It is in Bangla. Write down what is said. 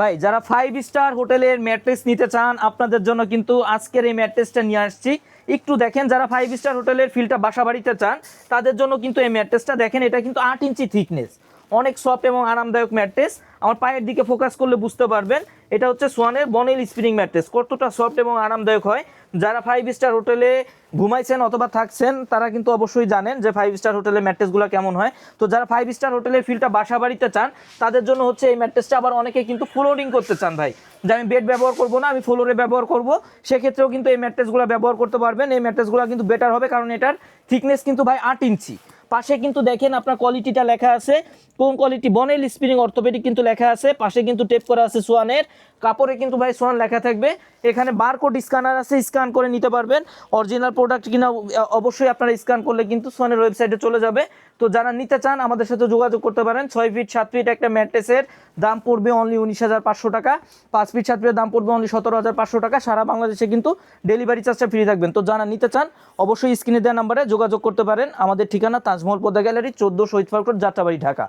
ভাই, যারা ফাইভ স্টার হোটেলের ম্যাট্রেস নিতে চান, আপনাদের জন্য কিন্তু আজকের এই ম্যাট্রেসটা নিয়ে আসছি। একটু দেখেন, যারা ফাইভ স্টার হোটেলের ফিলটা বাসা বাড়িতে চান, তাদের জন্য কিন্তু এই ম্যাট্রেসটা দেখেন, এটা কিন্তু আট ইঞ্চি থিকনেস অনেক সফট এবং আরামদায়ক ম্যাট্রেস আমার পায়ের দিকে ফোকাস করলে বুঝতে পারবেন, এটা হচ্ছে সোয়ানের বনেল স্প্রিং ম্যাট্রেস কতটা সফট এবং আরামদায়ক হয় যারা ফাইভ স্টার হোটেলে ঘুমাইছেন অথবা থাকছেন, তারা কিন্তু অবশ্যই জানেন যে ফাইভ স্টার হোটেলে ম্যাট্রেসগুলো কেমন হয়। তো যারা ফাইভ স্টার হোটেলে ফিলটা বাসা বাড়িতে চান, তাদের জন্য হচ্ছে এই ম্যাট্রেসটা আবার অনেকে কিন্তু ফ্লোরিং করতে চান ভাই। যে আমি বেড ব্যবহার করব না, আমি ফ্লোরে ব্যবহার করব, সেক্ষেত্রেও কিন্তু এই ম্যাট্রেসগুলো ব্যবহার করতে পারবেন। এই ম্যাট্রেসগুলো কিন্তু বেটার হবে কারণ এটার থিকনেস কিন্তু ভাই আট ইঞ্চি। পাশে কিন্তু দেখেন আপনার কোয়ালিটিটা লেখা আছে। কোন কোয়ালিটি বনেল স্প্রিং অর্থোপেডিক কিন্তু লেখা আছে। পাশে কিন্তু টেপ করা আছে সোয়ানের। কাপড়ে কিন্তু ভাই সোয়ান লেখা থাকবে। এখানে বারকোড স্ক্যানার আছে স্ক্যান করে নিতে পারবেন। অরিজিনাল প্রোডাক্ট কিনা, অবশ্যই আপনারা স্ক্যান করলে কিন্তু সোয়ানের ওয়েবসাইটে চলে যাবে। তো যারা নিতে চান, আমাদের সাথে যোগাযোগ করতে পারেন। ছয় ফিট সাত ফিট একটা ম্যাট্রেসের। দাম পড়বে অনলি উনিশ হাজার পাঁচশো টাকা। পাঁচ ফিট সাত ফিটের দাম পড়বে অনলি সতেরো হাজার পাঁচশো টাকা। সারা বাংলাদেশে কিন্তু ডেলিভারি চার্জটা ফ্রি থাকবেন। তো যারা নিতে চান, অবশ্যই স্ক্রিনে দেওয়া নাম্বারে যোগাযোগ করতে পারেন। আমাদের ঠিকানা তাজমহল পদ্মা গ্যালারি চোদ্দ শহীদ ফারুক যাত্রাবাড়ি ঢাকা।